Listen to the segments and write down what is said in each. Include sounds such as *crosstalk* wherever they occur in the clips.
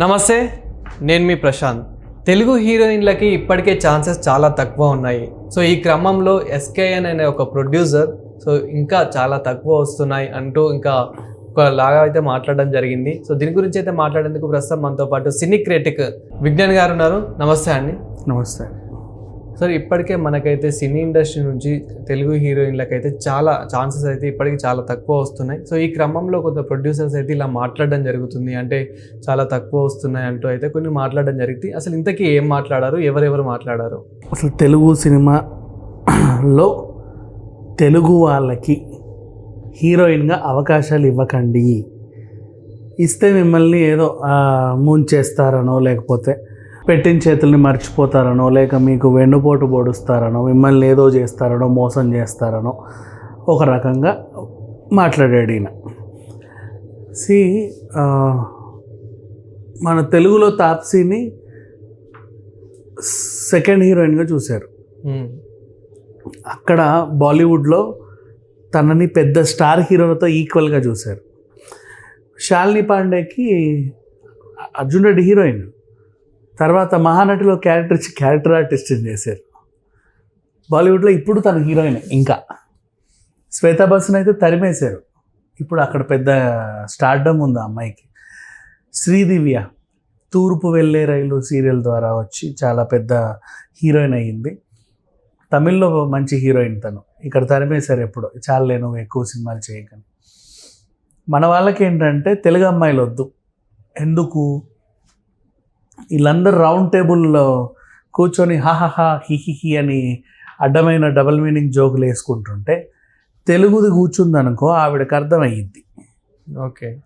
నమస్తే నేను మీ ప్రశాంత్. తెలుగు హీరోయిన్లకి ఇప్పటికే ఛాన్సెస్ చాలా తక్కువ ఉన్నాయి. సో ఈ క్రమంలో ఎస్కేఎన్ అనే ఒక ప్రొడ్యూసర్ సో ఇంకా చాలా తక్కువ వస్తున్నాయి అంటూ ఇంకా ఒకలాగా అయితే మాట్లాడడం జరిగింది. సో దీని గురించి అయితే మాట్లాడేందుకు ప్రస్తుతం మనతో పాటు సినీ క్రిటిక్ విజ్ఞాన్ గారు ఉన్నారు. నమస్తే అండి. నమస్తే. సార్ ఇప్పటికే మనకైతే సినీ ఇండస్ట్రీ నుంచి తెలుగు హీరోయిన్లకైతే చాలా ఛాన్సెస్ అయితే ఇప్పటికి చాలా తక్కువ వస్తున్నాయి. సో ఈ క్రమంలో కొంత ప్రొడ్యూసర్స్ అయితే ఇలా మాట్లాడడం జరుగుతుంది. అంటే చాలా తక్కువ వస్తున్నాయి అంటూ అయితే కొన్ని మాట్లాడడం జరిగింది. అసలు ఇంతకీ ఏం మాట్లాడారు? ఎవరెవరు మాట్లాడారు? అసలు తెలుగు సినిమాలో తెలుగు వాళ్ళకి హీరోయిన్గా అవకాశాలు ఇవ్వకండి. ఇస్తే మిమ్మల్ని ఏదో ముంచేస్తారనో లేకపోతే పెట్టిన చేతుల్ని మర్చిపోతారనో లేక మీకు వెన్నుపోటు పొడుస్తారనో మిమ్మల్ని ఏదో చేస్తారనో మోసం చేస్తారనో ఒక రకంగా మాట్లాడాడు ఈయన. సి మన తెలుగులో తాప్సీని సెకండ్ హీరోయిన్గా చూశారు. అక్కడ బాలీవుడ్లో తనని పెద్ద స్టార్ హీరోలతో ఈక్వల్గా చూశారు. శాలిని పాండేకి అర్జున్ రెడ్డి హీరోయిన్. తర్వాత మహానటిలో క్యారెక్టర్ ఇచ్చి క్యారెక్టర్ ఆర్టిస్టింగ్ చేశారు? బాలీవుడ్లో ఇప్పుడు తన హీరోయిన్ ఇంకా. శ్వేతా బస్సుని అయితే తరిమేశారు. ఇప్పుడు అక్కడ పెద్ద స్టార్డమ్ ఉంది ఆ అమ్మాయికి? శ్రీదివ్య తూర్పు వెళ్ళే రైలు సీరియల్ ద్వారా వచ్చి చాలా పెద్ద హీరోయిన్ అయ్యింది. తమిళ్ళో మంచి హీరోయిన్ తను. ఇక్కడ తరిమేశారు ఎప్పుడు. చాలే నువ్వు ఎక్కువ సినిమాలు చేయకని మన వాళ్ళకి ఏంటంటే తెలుగు అమ్మాయిలు వద్దు ఎందుకు? వీళ్ళందరూ రౌండ్ టేబుల్లో కూర్చొని హాహాహా హిహిహి అని అడ్డమైన డబల్ మీనింగ్ జోకులు వేసుకుంటుంటే తెలుగుది కూర్చుందనుకో ఆవిడకి అర్థమయ్యిద్ది. ఓకే.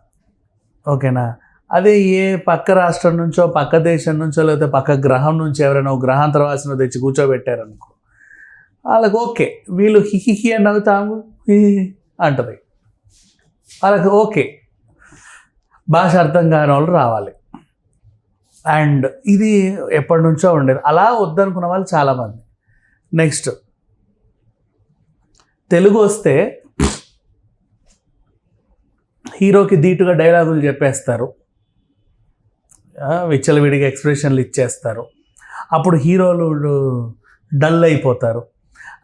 ఓకేనా? అదే ఏ పక్క రాష్ట్రం నుంచో పక్క దేశం నుంచో లేకపోతే పక్క గ్రహం నుంచి ఎవరైనా ఒక గ్రహాంతరవాసిన తెచ్చి కూర్చోబెట్టారనుకో వాళ్ళకి ఓకే. వీళ్ళు హిహిహి అని నవ్వుతాము అంటది. వాళ్ళకి ఓకే. భాష అర్థం కాని వాళ్ళు రావాలి. అండ్ ఇది ఎప్పటి నుంచో ఉండేది. అలా వద్దనుకున్న వాళ్ళు చాలామంది. నెక్స్ట్ తెలుగు వస్తే హీరోకి ధీటుగా డైలాగులు చెప్పేస్తారు. విచ్చలవిడిగా ఎక్స్ప్రెషన్లు ఇచ్చేస్తారు. అప్పుడు హీరోలు డల్ అయిపోతారు.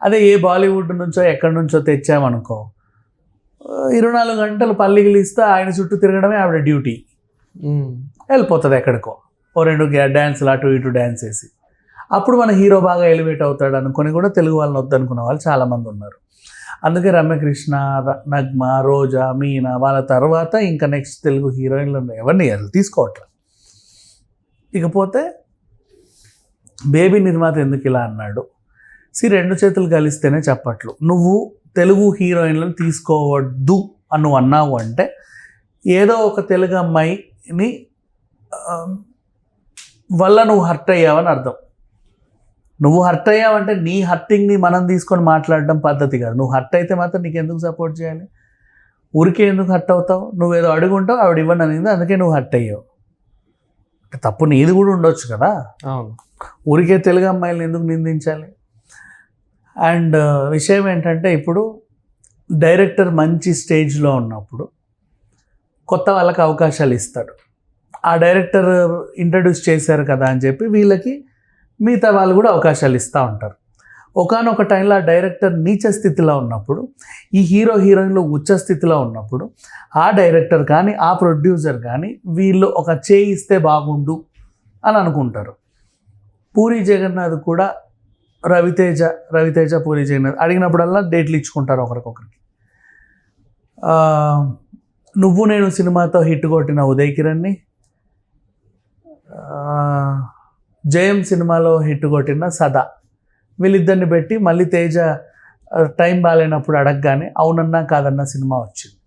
అదే ఏ బాలీవుడ్ నుంచో ఎక్కడి నుంచో తెచ్చామనుకో ఇరవై నాలుగు గంటలు పల్లిగిలు ఇస్తే ఆయన చుట్టూ తిరగడమే ఆవిడ డ్యూటీ. వెళ్ళిపోతుంది ఎక్కడికో. ఓ రెండు డ్యాన్సులు అటు ఇటు డ్యాన్స్ వేసి అప్పుడు మన హీరో బాగా ఎలివేట్ అవుతాడు అనుకొని కూడా తెలుగు వాళ్ళని వద్దనుకున్న వాళ్ళు చాలామంది ఉన్నారు. అందుకే రమ్యకృష్ణ నగ్మ రోజా మీనా వాళ్ళ తర్వాత ఇంకా నెక్స్ట్ తెలుగు హీరోయిన్లు ఎవరిని తీసుకోవట్లేదు ఇకపోతే బేబీ నిర్మాత ఎందుకు ఇలా అన్నాడు? సి రెండు చేతులు కలిస్తేనే చెప్పట్లు. నువ్వు తెలుగు హీరోయిన్లను తీసుకోవద్దు అని నువ్వు అన్నావు అంటే ఏదో ఒక తెలుగు అమ్మాయిని వల్ల నువ్వు హర్ట్ అయ్యావని అర్థం. నువ్వు హర్ట్ అయ్యావంటే నీ హర్టింగ్ని మనం తీసుకొని మాట్లాడడం పద్ధతి కాదు. నువ్వు హర్ట్ అయితే మాత్రం నీకు ఎందుకు సపోర్ట్ చేయాలి? ఊరికే ఎందుకు హర్ట్ అవుతావు? నువ్వేదో అడుగుంటావు ఆవిడ ఇవ్వండి అనేది అందుకే నువ్వు హర్ట్ అయ్యావు. తప్పు నీది కూడా ఉండొచ్చు కదా? అవును. ఊరికే తెలుగు అమ్మాయిలను ఎందుకు నిందించాలి? అండ్ విషయం ఏంటంటే ఇప్పుడు డైరెక్టర్ మంచి స్టేజ్లో ఉన్నప్పుడు కొత్త వాళ్ళకి అవకాశాలు ఇస్తాడు. ఆ డైరెక్టర్ ఇంట్రడ్యూస్ చేశారు కదా అని చెప్పి వీళ్ళకి మిగతా వాళ్ళు కూడా అవకాశాలు ఇస్తూ ఉంటారు. ఒకనొక టైంలో ఆ డైరెక్టర్ నీచ స్థితిలో ఉన్నప్పుడు ఈ హీరో హీరోయిన్లు ఉచ్చ స్థితిలో ఉన్నప్పుడు ఆ డైరెక్టర్ కానీ ఆ ప్రొడ్యూసర్ కానీ వీళ్ళు ఒక చేయి ఇస్తే బాగుండు అని అనుకుంటారు. పూరి జగన్నాథ్ కూడా రవితేజ రవితేజ పూరి జగన్నాథ్ అడిగినప్పుడల్లా డేట్లు ఇచ్చుకుంటారు ఒకరికొకరికి. నువ్వు నేను సినిమాతో హిట్ కొట్టిన ఉదయ్ కిరణ్ని జయం సినిమాలో హిట్ కొట్టిన సదా. వీళ్ళిద్దరిని పెట్టి మళ్ళీ తేజ టైం బాగాలేనప్పుడు అడగగానే అవునన్నా కాదన్నా సినిమా వచ్చింది.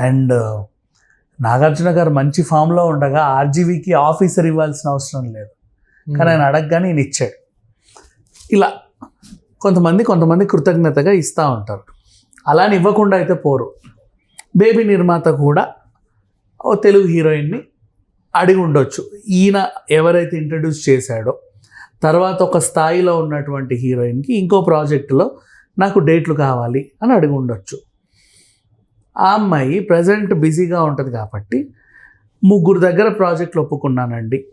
అండ్ నాగార్జున గారు మంచి ఫామ్లో ఉండగా ఆర్జీవీకి ఆఫీసర్ ఇవ్వాల్సిన అవసరం లేదు. కానీ ఆయన అడగగానే ఈయన ఇచ్చాడు. ఇలా కొంతమంది కొంతమంది కృతజ్ఞతగా ఇస్తూ ఉంటారు. అలాని ఇవ్వకుండా అయితే పోరు. బేబీ నిర్మాత కూడా ఓ తెలుగు హీరోయిన్ని అడిగి ఉండొచ్చు. ఈయన ఎవరైతే ఇంట్రడ్యూస్ చేశాడో తర్వాత ఒక స్థాయిలో ఉన్నటువంటి హీరోయిన్కి ఇంకో ప్రాజెక్టులో నాకు డేట్లు కావాలి అని అడిగి ఉండొచ్చు. ఆ అమ్మాయి ప్రజెంట్ బిజీగా ఉంటుంది కాబట్టి ముగ్గురు దగ్గర ప్రాజెక్టులు ఒప్పుకున్నానండి.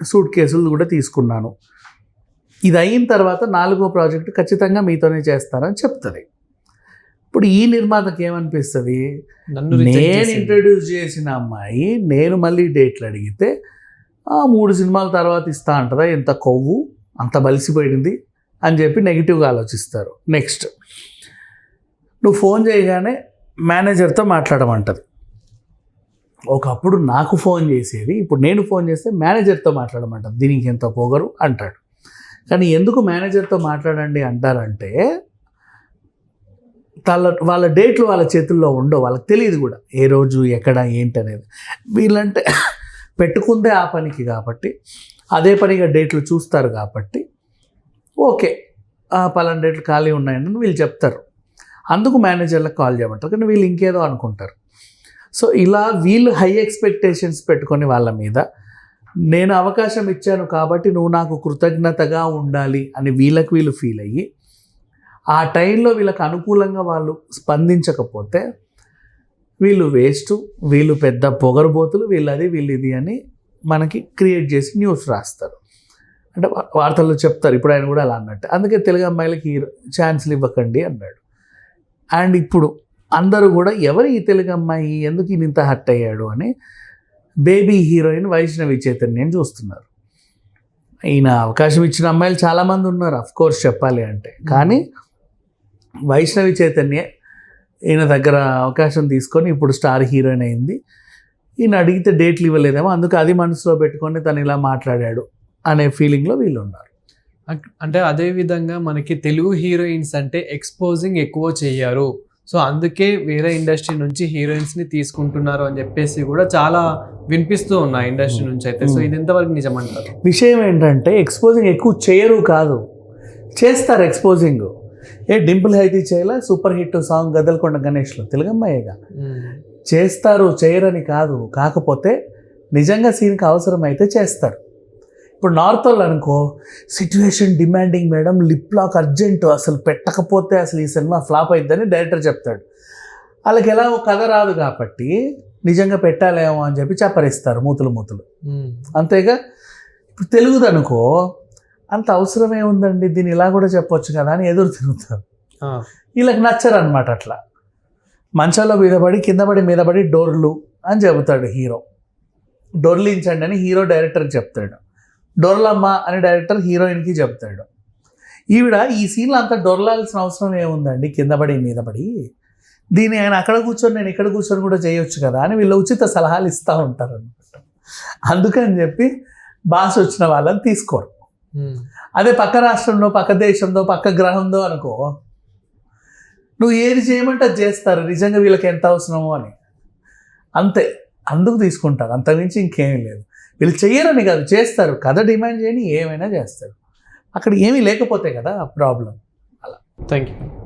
సూట్ కేసులు కూడా తీసుకున్నాను. ఇది అయిన తర్వాత నాలుగో ప్రాజెక్టు ఖచ్చితంగా మీతోనే చేస్తానని చెప్తుంది. ఇప్పుడు ఈ నిర్మాతకి ఏమనిపిస్తుంది? నేను. ఇంట్రడ్యూస్ చేసిన అమ్మాయి నేను మళ్ళీ డేట్లు అడిగితే "ఆ, మూడు సినిమాల తర్వాత ఇస్తా అంటదా? ఎంత కొవ్వు? అంత బలిసిపోయింది? అని చెప్పి నెగిటివ్గా ఆలోచిస్తారు. నెక్స్ట్ నువ్వు ఫోన్ చేయగానే మేనేజర్తో మాట్లాడమంటది. ఒకప్పుడు నాకు ఫోన్ చేసేది ఇప్పుడు నేను ఫోన్ చేస్తే మేనేజర్తో మాట్లాడమంటది. దీనికి ఎంత పొగరు? అంటాడు. కానీ ఎందుకు మేనేజర్తో మాట్లాడండి అంటారంటే వాళ్ళ వాళ్ళ డేట్లు వాళ్ళ చేతుల్లో ఉండవు వాళ్ళకి తెలియదు కూడా. ఏ రోజు ఎక్కడ ఏంటి అనేది వీళ్ళంటే *coughs* పెట్టుకుందే ఆ పనికి కాబట్టి అదే పనిగా డేట్లు చూస్తారు కాబట్టి ఓకే పలాన పలానా డేట్లు ఖాళీ ఉన్నాయని వీళ్ళు చెప్తారు. అందుకు మేనేజర్లకు కాల్ చేయమంటారు కానీ వీళ్ళు ఇంకేదో అనుకుంటారు. సో ఇలా వీళ్ళు హై ఎక్స్పెక్టేషన్స్ పెట్టుకొని వాళ్ళ మీద నేను అవకాశం ఇచ్చాను కాబట్టి నువ్వు నాకు కృతజ్ఞతగా ఉండాలి అని వీళ్ళకి వీళ్ళు ఫీల్ అయ్యి ఆ టైంలో వీళ్ళకి అనుకూలంగా వాళ్ళు స్పందించకపోతే వీళ్ళు వేస్ట్ వీళ్ళు పెద్ద పొగరుబోతులు వీళ్ళది వీళ్ళు ఇది అని మనకి క్రియేట్ చేసి న్యూస్ రాస్తారు. అంటే వార్తల్లో చెప్తారు ఇప్పుడు ఆయన కూడా అలా అన్నట్టు. అందుకే తెలుగు అమ్మాయిలకి హీరో ఛాన్స్లు ఇవ్వకండి అన్నాడు. అండ్ ఇప్పుడు అందరూ కూడా ఎవరు ఈ తెలుగు అమ్మాయి ఎందుకు ఈయన ఇంత హట్ అయ్యాడు అని బేబీ హీరోయిన్ వైష్ణవి చైతన్యం చూస్తున్నారు. ఈయన అవకాశం ఇచ్చిన అమ్మాయిలు చాలామంది ఉన్నారు అఫ్ కోర్స్ చెప్పాలి అంటే. కానీ వైష్ణవి చైతన్య ఈయన దగ్గర అవకాశం తీసుకొని ఇప్పుడు స్టార్ హీరోయిన్ అయింది. ఈయన అడిగితే డేట్లు ఇవ్వలేదేమో అందుకు అది మనసులో పెట్టుకొని తను ఇలా మాట్లాడాడు అనే ఫీలింగ్లో వీళ్ళు ఉన్నారు అంటే అదే విధంగా మనకి తెలుగు హీరోయిన్స్ అంటే ఎక్స్పోజింగ్ ఎక్కువ చెయ్యారు. సో అందుకే వేరే ఇండస్ట్రీ నుంచి హీరోయిన్స్ని తీసుకుంటున్నారు అని చెప్పేసి కూడా చాలా వినిపిస్తూ ఉన్నాయి ఇండస్ట్రీ నుంచి అయితే. సో ఇది ఎంతవరకు నిజమంటారు? విషయం ఏంటంటే ఎక్స్పోజింగ్ ఎక్కువ చేయరు కాదు. చేస్తారు ఎక్స్పోజింగ్. ఏ డింపుల్ హైతీ చేయలే? సూపర్ హిట్ సాంగ్ గదలకొండ గణేష్లో. తెలుగమ్మాయేగా. చేస్తారు చేయరని కాదు. కాకపోతే నిజంగా సీన్కి అవసరం అయితే చేస్తారు. ఇప్పుడు నార్త్ వాళ్ళు అనుకో situation demanding madam lip lock urgent అసలు పెట్టకపోతే అసలు ఈ సినిమా ఫ్లాప్ అయిద్దని డైరెక్టర్ చెప్తాడు. వాళ్ళకి ఎలా కథ రాదు కాబట్టి నిజంగా పెట్టాలేమో అని చెప్పి చప్పరిస్తారు మూతులు మూతులు. అంతేగా? ఇప్పుడు తెలుగుది అనుకో అంత అవసరమే ఉందండి దీన్ని ఇలా కూడా చెప్పొచ్చు కదా అని ఎదురు తిరుగుతారు. వీళ్ళకి నచ్చరు అనమాట అట్లా. మంచాల్లో మీద పడి కింద పడి మీద పడి డోర్లు అని చెబుతాడు హీరో. డోర్లించండి అని హీరో డైరెక్టర్కి చెప్తాడు. డోర్లమ్మ అని డైరెక్టర్ హీరోయిన్కి చెప్తాడు. ఈవిడ ఈ సీన్లో అంత డొర్లాల్సిన అవసరం ఏముందండి? కింద పడి మీద పడి. దీన్ని ఆయన అక్కడ కూర్చొని నేను ఇక్కడ కూర్చొని కూడా చేయొచ్చు కదా అని వీళ్ళు ఉచిత సలహాలు ఇస్తూ ఉంటారు అనమాట అందుకని చెప్పి బాస్ వచ్చిన వాళ్ళని తీసుకోరు. అదే పక్క రాష్ట్రంలో పక్క దేశంలో పక్క గ్రహంలో అనుకో. నువ్వు ఏది చేయమంటే అది చేస్తారు. నిజంగా వీళ్ళకి ఎంత అవసరమో అని. అంతే. అందుకు తీసుకుంటారు. అంతకుమించి ఇంకేమీ లేదు. వీళ్ళు చెయ్యరని కాదు చేస్తారు. కథ డిమాండ్ చేయని ఏమైనా చేస్తారు. అక్కడ ఏమీ లేకపోతే కదా ప్రాబ్లం. Thank you